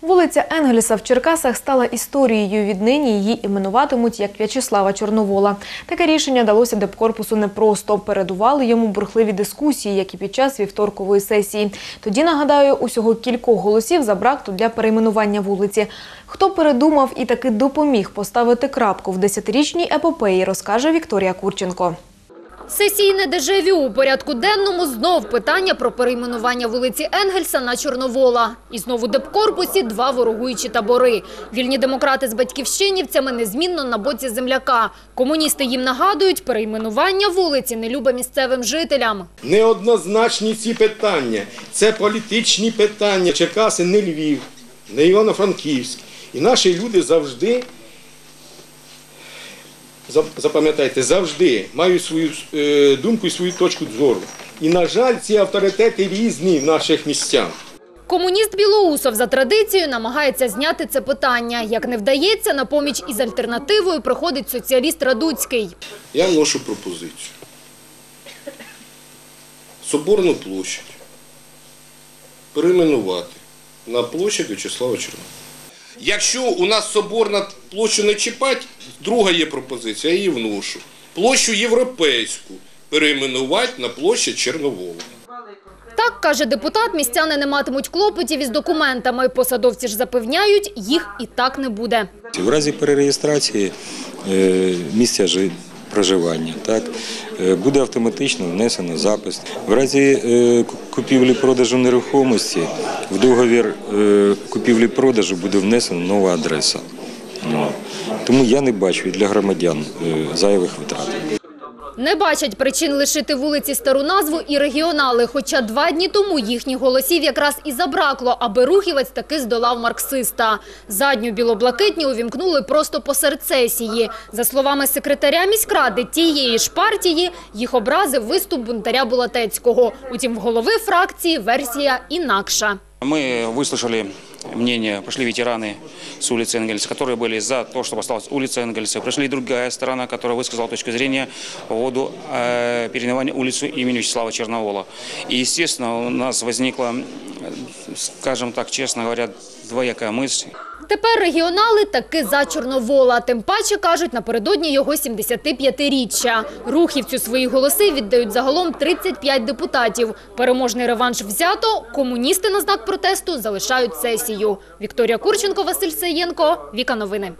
Вулиця Енгельса в Черкасах стала історією. Віднині її іменуватимуть як В'ячеслава Чорновола. Таке рішення далося депкорпусу непросто. Передували йому бурхливі дискусії, як і під час вівторкової сесії. Тоді, нагадаю, усього кількох голосів забракло для перейменування вулиці. Хто передумав і таки допоміг поставити крапку в десятирічній епопеї, розкаже Вікторія Курченко. Сесійне дежавю у порядку денному знов питання про перейменування вулиці Енгельса на Чорновола. І знову в депкорпусі два ворогуючі табори. Вільні демократи з батьківщинівцями незмінно на боці земляка. Комуністи їм нагадують, перейменування вулиці не любе місцевим жителям. Неоднозначні ці питання. Це політичні питання. Черкаси не Львів, не Івано-Франківськ. І наші люди завжди, запам'ятайте, завжди мають свою е, думку і свою точку зору. І, на жаль, ці авторитети різні в наших місцях. Комуніст Білоусов за традицією намагається зняти це питання. Як не вдається, на поміч із альтернативою приходить соціаліст Радуцький. Я вношу пропозицію. Соборну площадь перейменувати на площадь В'ячеслава Чорновола. Якщо у нас соборна площу не чіпать, друга є пропозиція, я її вношу. Площу європейську перейменувати на площу Чернового. Так, каже депутат, містяни не матимуть клопотів із документами. Посадовці ж запевняють, їх і так не буде. В разі перереєстрації е, місця жи- проживання так, е, буде автоматично внесено запис. В разі е, купівлі-продажу нерухомості в договір е, купівлі-продажу буде внесена нова адреса. Ну, Тому я не бачу для громадян зайвих витрат. Не бачать причин лишити вулиці стару назву і регіонали. Хоча два дні тому їхніх голосів якраз і забракло, аби рухівець таки здолав марксиста. Задню білоблакитні увімкнули просто посеред сесії. За словами секретаря міськради тієї ж партії, їх образив виступ бунтаря Булатецького. Утім, в голови фракції версія інакша. Мы выслушали мнение, пошли ветераны с улицы Энгельса, которые были за то, чтобы осталась улица Энгельса. Пришли и другая сторона, которая высказала точку зрения по поводу э, переименования улицы имени Вячеслава Черновола. И, естественно, у нас возникла, э, скажем так, честно говоря, двоякая мысль. Тепер регіонали таки за Чорновола. Тим паче, кажуть, напередодні його 75-річчя. Рухівцю свої голоси віддають загалом 35 депутатів. Переможний реванш взято, комуністи на знак протесту залишають сесію. Вікторія Курченко, Василь Саєнко, Віка Новини.